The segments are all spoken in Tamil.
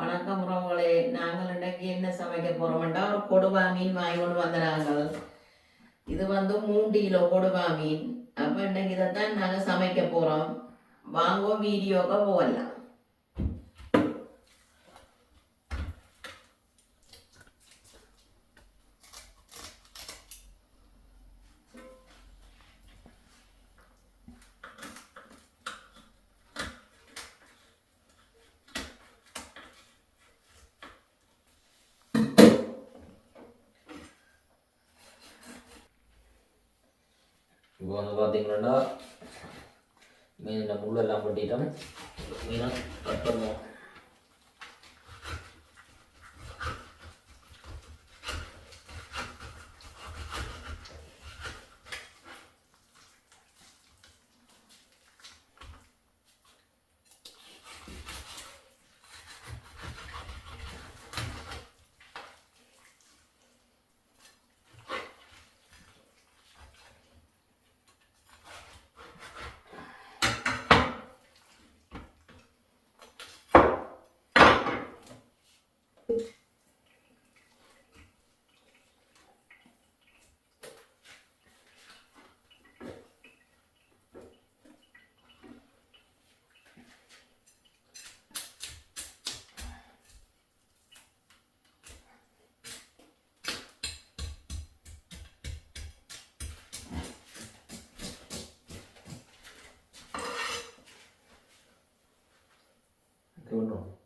வணக்கம் உறவுகளே. நாங்கள் இன்றைக்கு என்ன சமைக்க போறோம்டா ஒரு கொடுவா மீன் வாங்கி கொண்டு வந்த இது வந்து மூன்று கிலோ கொடுவா மீன். அப்போ இன்றைக்கு இதைத்தான் நாங்கள் சமைக்க போகிறோம் வாங்குவோம் வீடியோக்கு போகலாம். இப்போ வந்து பார்த்தீங்கன்னா மீன் முள்ளெல்லாம் கொட்டிட்டோம் மீனை கட் பண்ணுவோம். o no.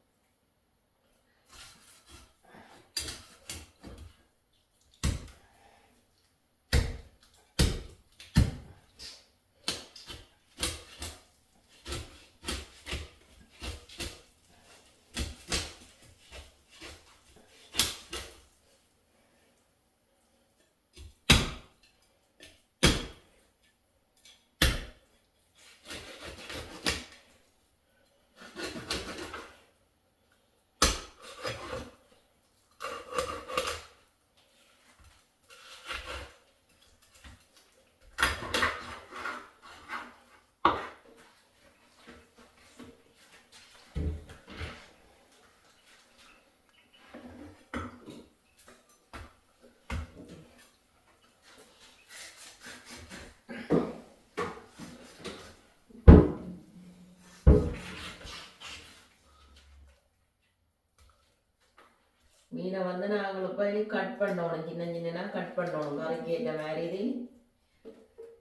மீனை வந்து நாங்கள் இப்போ இனி கட் பண்ணணும் சின்ன சின்னனா கட் பண்ணணும் கறிக்கு ஏற்ற மாதிரி இது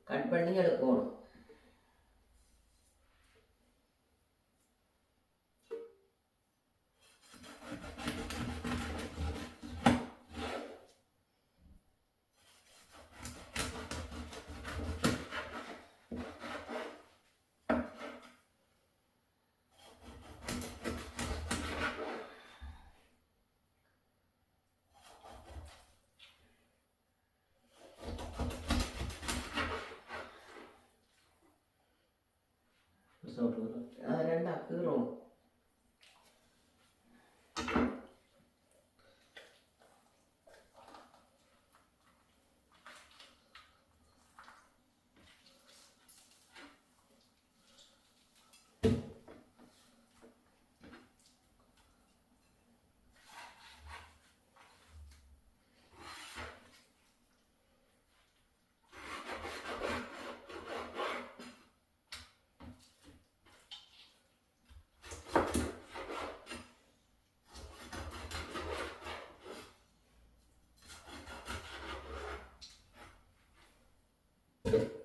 கட் பண்ணி எடுக்கணும் nostro Yep.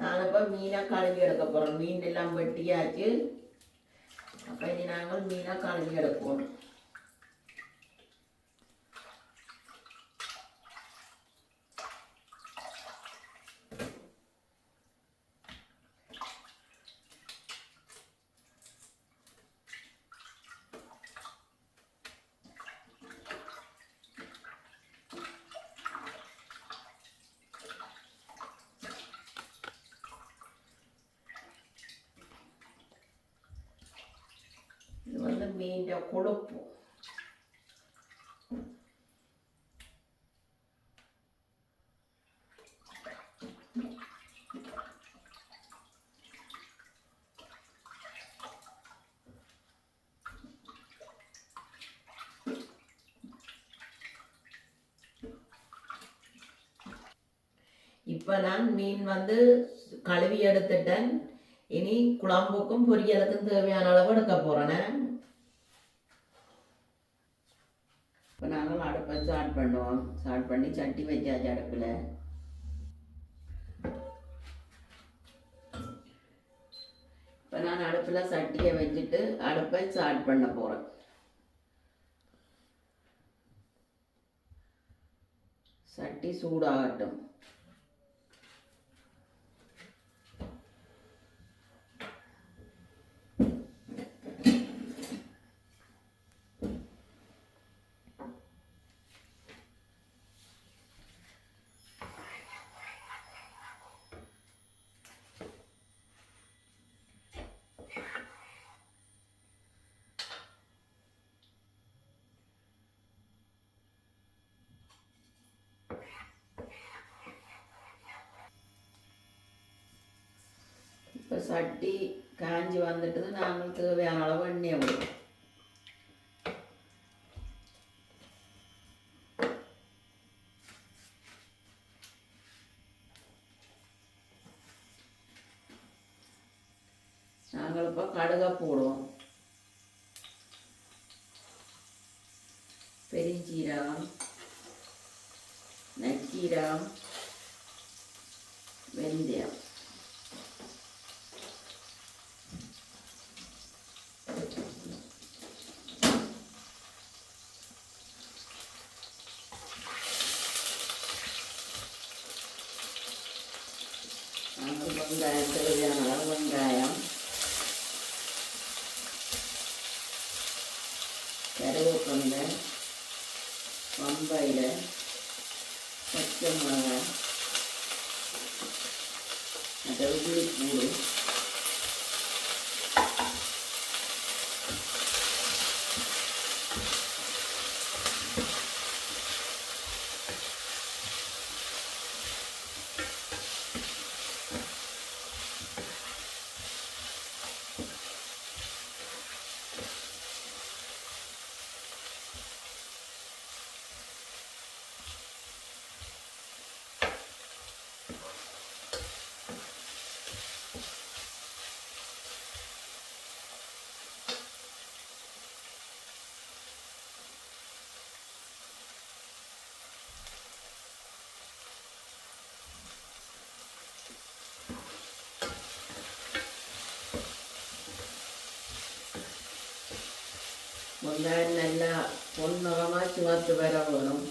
நான் இப்போ மீனாக கழுவி எடுக்க போகிறோம் மீன் எல்லாம் வெட்டியாச்சு. அப்போ இனி நாங்கள் மீனாக கழுவி எடுப்போம். இது வந்து மீன் கொழுப்பு இப்போ நான் மீன் வந்து கழுவி எடுத்துட்டேன். இனி குழம்புக்கும் பொரியலுக்கும் தேவையான அளவு எடுக்க போகிறேன் இப்போ நாங்கள் அடுப்பை ஸ்டார்ட் பண்ணுவோம் ஸ்டார்ட் பண்ணி சட்டி வச்சாச்சு அடுப்பில். இப்போ நான் அடுப்பில் சட்டியை வச்சுட்டு அடுப்பை ஸ்டார்ட் பண்ண போகிறேன் சட்டி சூடாகட்டும் இப்போ சட்டி காஞ்சி வந்துட்டது. நாங்கள் தேவையான அளவு எண்ணெயை விடுவோம் நாங்கள் இப்போ கடுகை போடுவோம் பெருஞ்சீரகம் நச்சீரகம் வெந்தயம் நாங்கள் வெங்காயம் தேவையான அளவு வெங்காயம் கருவேப்பிலை பம்பையில் பச்சை மிளகாய் அதாவது புளிப்பூடு வெங்காயம் நல்லா பொன்னிறமாக சிவத்து வர வேணும்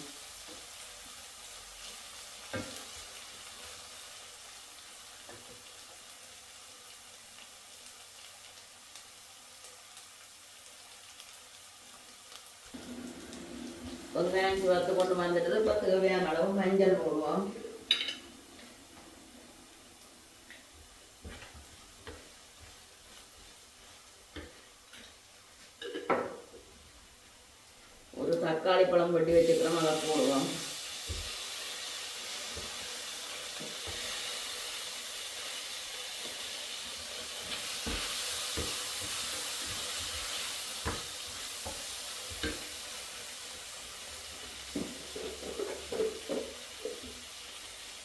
வெங்காயம் சிவத்து கொண்டு வந்துட்டு இப்போ தேவையான அளவு மஞ்சள் போடுவோம் ஒரு பழம் வெட்டி வச்சுக்கிறோம் அதை போடுவோம்.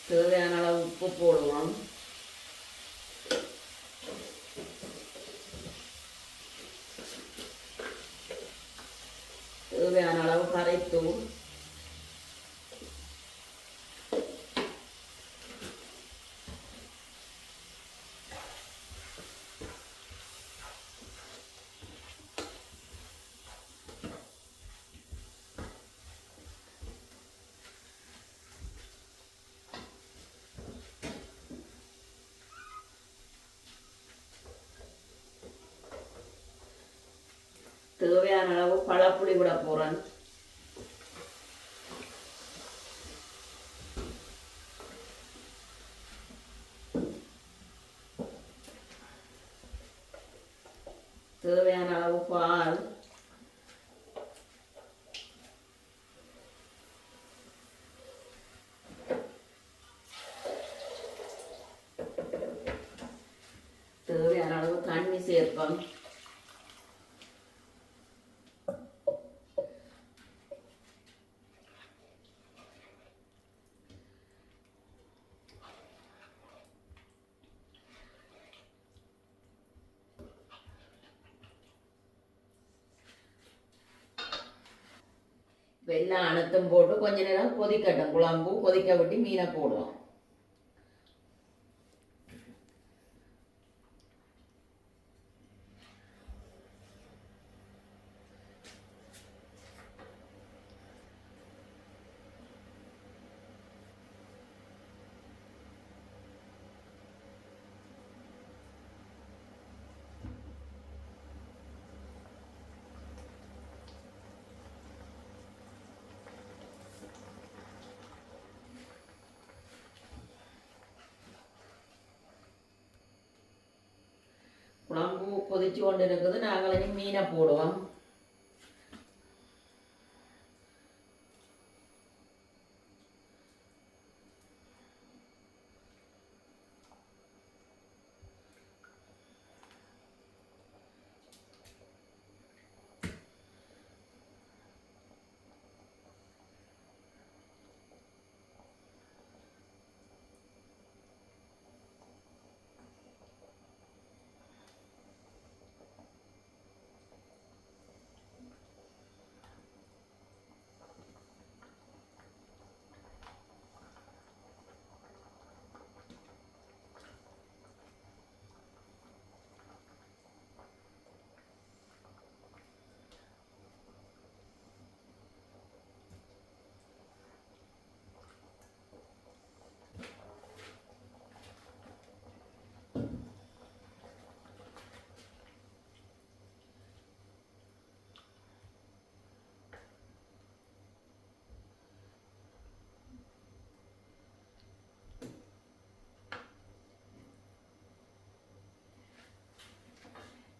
தேவையான அளவு உப்பு போடுவோம் தேவையான அளவு கரைத்தூள் தேவையான அளவு பழப்புளி விட போகிறேன் தேவையான அளவு பால் தேவையான அளவு தண்ணி சேர்ப்போம் வெள்ளம் அழுத்தம் போட்டு கொஞ்ச நேரம் கொதிக்கட்டும். குழம்பு கொதிக்க விட்டு மீனை போடுவோம். குழம்பு கொதிச்சு கொண்டு இருக்குது நாங்கள் இனி மீனை போடுவோம்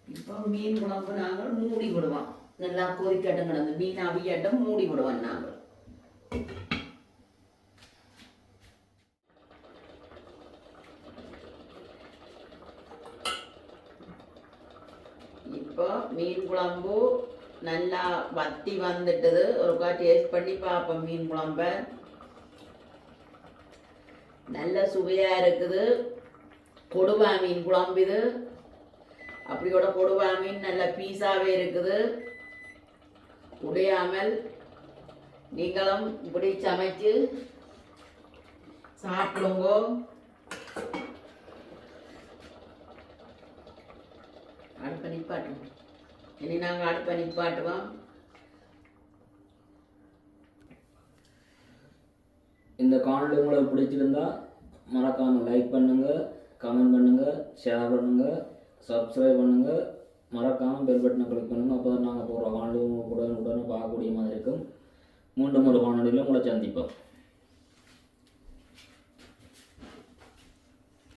இப்போ மீன் குழம்பு நாங்கள் மூடி விடுவோம் நல்லா கொதிக்கட்டும் கிடந்து மீன் அவியாட்டம் மூடி விடுவோம் நாங்கள் இப்போ மீன் குழம்பு நல்லா வத்தி வந்துட்டுது ஒருக்கா டேஸ்ட் பண்ணி பார்ப்போம் மீன் குழம்ப நல்ல சுவையாக இருக்குது கொடுவா மீன் குழம்பு இது அப்படியோட கொடுவா மீன் நல்ல பீஸாவே இருக்குது. உடையாமல் நீங்களும் இப்படி சமைச்சு சாப்பிடுங்க. அடுப்பை நிப்பாட்டுவோம் இனி நாங்கள் அடுப்பை நிப்பாட்டுவோம் இந்த காணொலி உங்களுக்கு பிடிச்சிருந்தா மறக்காமல் லைக் பண்ணுங்கள் கமெண்ட் பண்ணுங்கள் ஷேர் பண்ணுங்கள் சப்ஸ்கிரைப் பண்ணுங்கள் மறக்காமல் பெல் பட்டனை கிளிக் பண்ணுங்கள் அப்போ தான் நாங்கள் போகிற வானொலி உங்களுக்கு உடனே உடனே பார்க்கக்கூடிய மாதிரி இருக்கும். மீண்டும் ஒரு வானொலியில் உங்களை சந்திப்போம்.